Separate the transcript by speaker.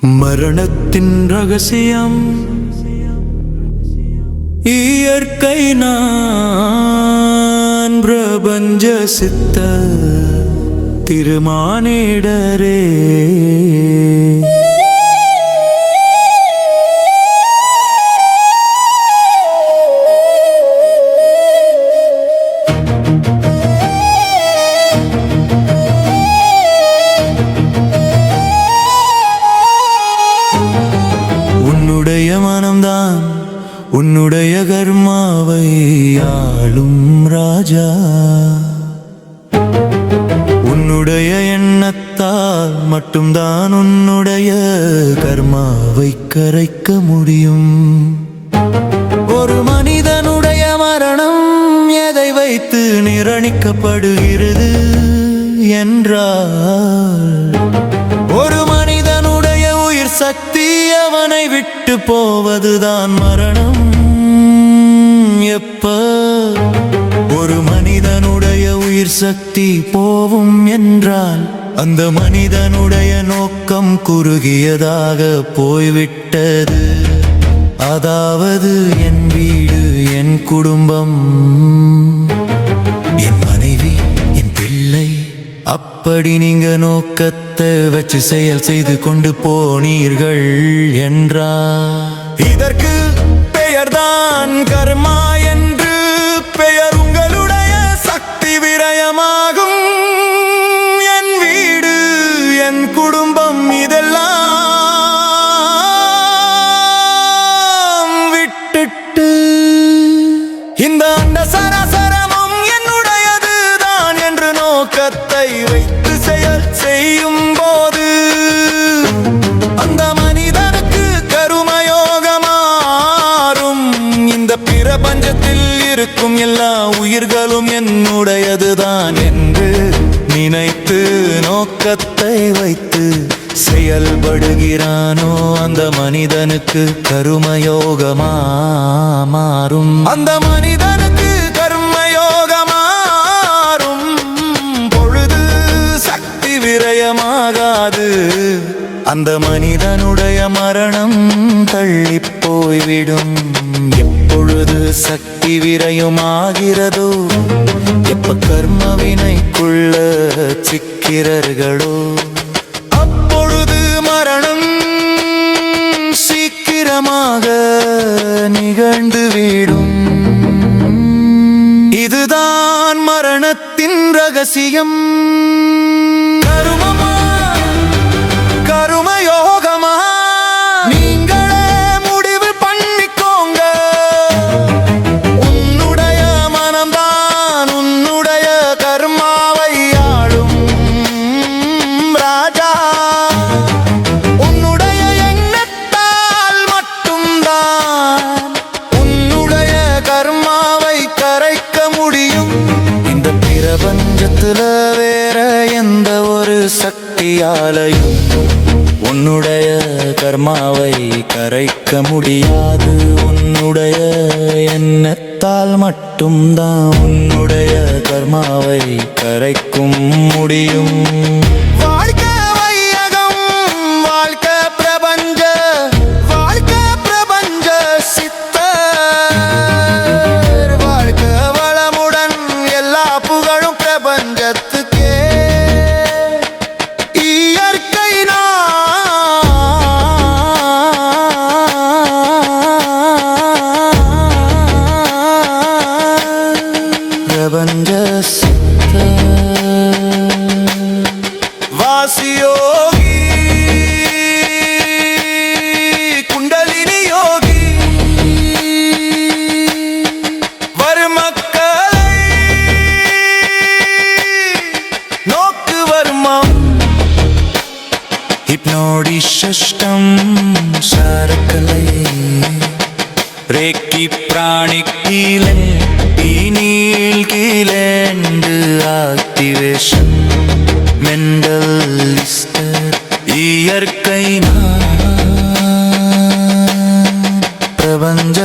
Speaker 1: மரணத்தின் ரகசியம். இயற்கை நான் பிரபஞ்ச சித்த திருமானிடரே. ஆடும் ராஜா. உன்னுடைய எண்ணத்தால் மட்டும்தான் உன்னுடைய கர்மாவை கரைக்க முடியும். ஒரு மனிதனுடைய மரணம் எதை வைத்து நிரணிக்கப்படுகிறது என்றால் ஒரு மனிதனுடைய உயிர் சக்தி அவனை விட்டு போவதுதான் மரணம். சக்தி போவும் என்றால் அந்த மனிதனுடைய நோக்கம் குறுகியதாக போய்விட்டது. அதாவது என் வீடு என் குடும்பம் என் மனைவி என் பிள்ளை. அப்படி நீங்க நோக்கத்தை வச்சு செயல் செய்து கொண்டு போனீர்கள் என்றார் இதற்கு பெயர்தான் கர்மா. என்று நினைத்து நோக்கத்தை வைத்து செயல்படுகிறானோ அந்த மனிதனுக்கு கருமயோகமா மாறும். அந்த மனிதனுக்கு கர்மயோகமாறும் பொழுது சக்தி விரயமாகாது. அந்த மனிதனுடைய மரணம் தள்ளி போய்விடும். சக்தி விரயமாகிறதோ? எப்ப கர்ம வினைக்குள்ள சிக்கிறர்களோ? அப்பொழுது மரணம் சீக்கிரமாக நிகழ்ந்து நிகழ்ந்துவிடும் இதுதான் மரணத்தின் ரகசியம். கையாலையும் உன்னுடைய கர்மாவை கரைக்க முடியாது. உன்னுடைய எண்ணத்தால் மட்டும்தான் உன்னுடைய கர்மாவை கரைக்கும் முடியும். ഹിപ്നോഡിഷ്ടം ശാരക്കലയെ രേക്കി മെന്റൽ പ്രപഞ്ച